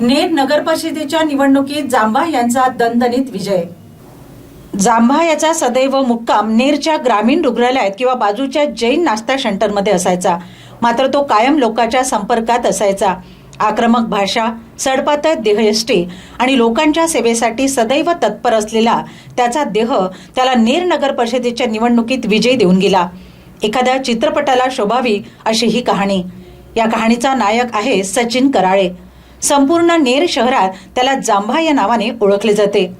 नेर नगर परिषदेच्या निवडणुकीत जांभा यांचा दणदणीत विजय. जांभा याचा सदैव मुक्काम नेरच्या ग्रामीण रुग्णालयात किंवा बाजूच्या जैन नाश्ता सेंटरमध्ये असायचा. मात्र तो कायम लोकांच्या संपर्कात असायचा. आक्रमक भाषा सडपातळ देहयष्टी आणि लोकांच्या सेवेसाठी सदैव तत्पर असलेला त्याचा देह त्याला नेर नगर परिषदेच्या निवडणुकीत विजय देऊन गेला. एखाद्या चित्रपटाला शोभावी अशी ही कहाणी. या कहाणीचा नायक आहे सचिन कराळे. संपूर्ण नेर शहरात त्याला जांभा या नावाने ओळखले जाते.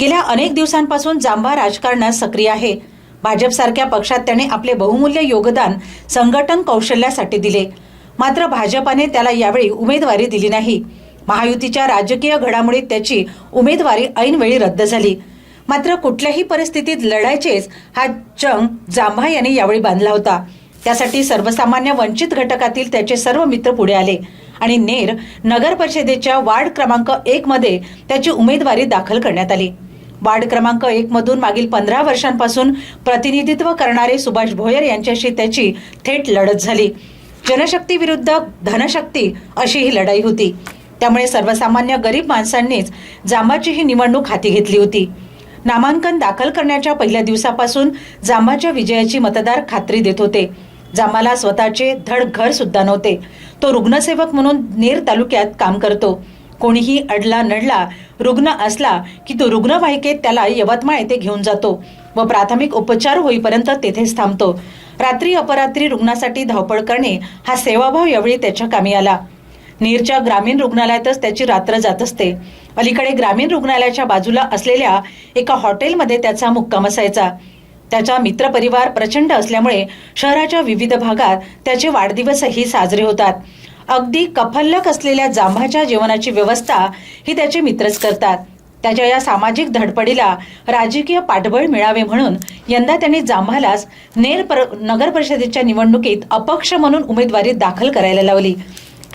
गेल्या अनेक दिवसांपासून जांभा राजकारणात सक्रिय आहे. भाजपसारख्या पक्षात त्याने आपले बहुमूल्य योगदान संघटन कौशल्यासाठी दिले. मात्र भाजपाने त्याला यावेळी उमेदवारी दिली नाही. महायुतीच्या राजकीय घडामोडीत त्याची उमेदवारी ऐनवेळी रद्द झाली. मात्र कुठल्याही परिस्थितीत लढायचेच हा जंग जांभा यांनी यावेळी बांधला होता. त्यासाठी सर्वसामान्य वंचित घटकातील त्याचे सर्व मित्र पुढे आले. आणि नेर नगर परिषदेच्या वार्ड क्रमांक एक मध्ये त्याची उमेदवारी दाखल करण्यात आली. वार्ड क्रमांक एक मधून मागील पंधरा वर्षांपासून प्रतिनिधित्व करणारे सुभाष भोयर यांच्याशी त्याची थेट लढत झाली. जनशक्ती विरुद्ध धनशक्ती अशी ही लढाई होती. त्यामुळे सर्वसामान्य गरीब माणसांनीच जांबाची ही निवडणूक हाती घेतली होती. नामांकन दाखल करण्याच्या पहिल्या दिवसापासून जांबाच्या विजयाची मतदार खात्री देत होते. जामाला स्वतःचे धड घर सुद्धा नव्हते. तो रुग्णसेवक म्हणून नेर तालुक्यात काम करतो. कोणीही अडला नडला रुग्ण असला की तो रुग्णवाहिकेत त्याला यवतमाळ येथे घेऊन जातो व प्राथमिक उपचार होईपर्यंत तेथेच थांबतो. रात्री अपरात्री रुग्णासाठी धावपळ करणे हा सेवाभाव यावेळी त्याच्या कामी आला. नीरच्या ग्रामीण रुग्णालयातच त्याची रात्र जात असते. अलीकडे ग्रामीण रुग्णालयाच्या बाजूला असलेल्या एका हॉटेलमध्ये त्याचा मुक्काम असायचा. त्याचा मित्रपरिवार प्रचंड असल्यामुळे शहराच्या विविध भागात त्याचे वाढदिवसही साजरे होतात. अगदी कफल्लक असलेल्या जांभाच्या जेवणाची व्यवस्था ही त्याचे मित्रच करतात. त्याच्या या सामाजिक धडपडीला राजकीय पाठबळ मिळावे म्हणून यंदा त्यांनी जांभालाच नेर पर नगर परिषदेच्या निवडणुकीत अपक्ष म्हणून उमेदवारी दाखल करायला लावली.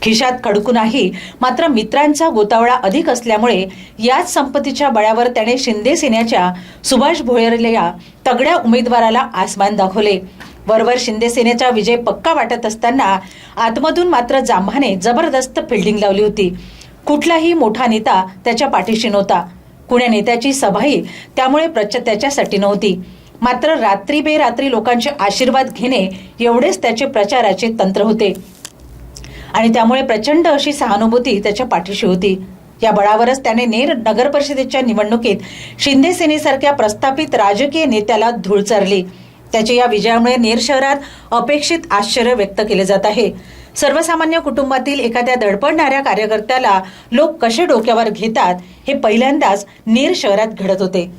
खिशात खडकू नाही मात्र मित्रांचा गोतावळा अधिक असल्यामुळे याच संपत्तीच्या बळावर त्याने शिंदे सेनेच्या सुभाष भोयर या तगड्या उमेदवाराला आसमान दाखवले. वरवर शिंदे सेनेचा विजय पक्का वाटत असताना आतमधून मात्र जांभाने जबरदस्त फिल्डिंग लावली होती. कुठलाही मोठा नेता त्याच्या पाठीशी नव्हता. कुण्या नेत्याची सभाही त्यामुळे प्रच त्याच्यासाठी नव्हती. मात्र रात्री बेरात्री लोकांचे आशीर्वाद घेणे एवढेच त्याचे प्रचाराचे तंत्र होते. आणि त्यामुळे प्रचंड अशी सहानुभूती त्याच्या पाठीशी होती. या बळावरच त्याने नेर नगर परिषदेच्या निवडणुकीत शिंदे सेनेसारख्या प्रस्थापित राजकीय नेत्याला धूळ चारली. त्याच्या या विजयामुळे नेर शहरात अपेक्षित आश्चर्य व्यक्त केले जात आहे. सर्वसामान्य कुटुंबातील एखाद्या दडपडणाऱ्या कार्यकर्त्याला लोक कसे डोक्यावर घेतात हे पहिल्यांदाच नेर शहरात घडत होते.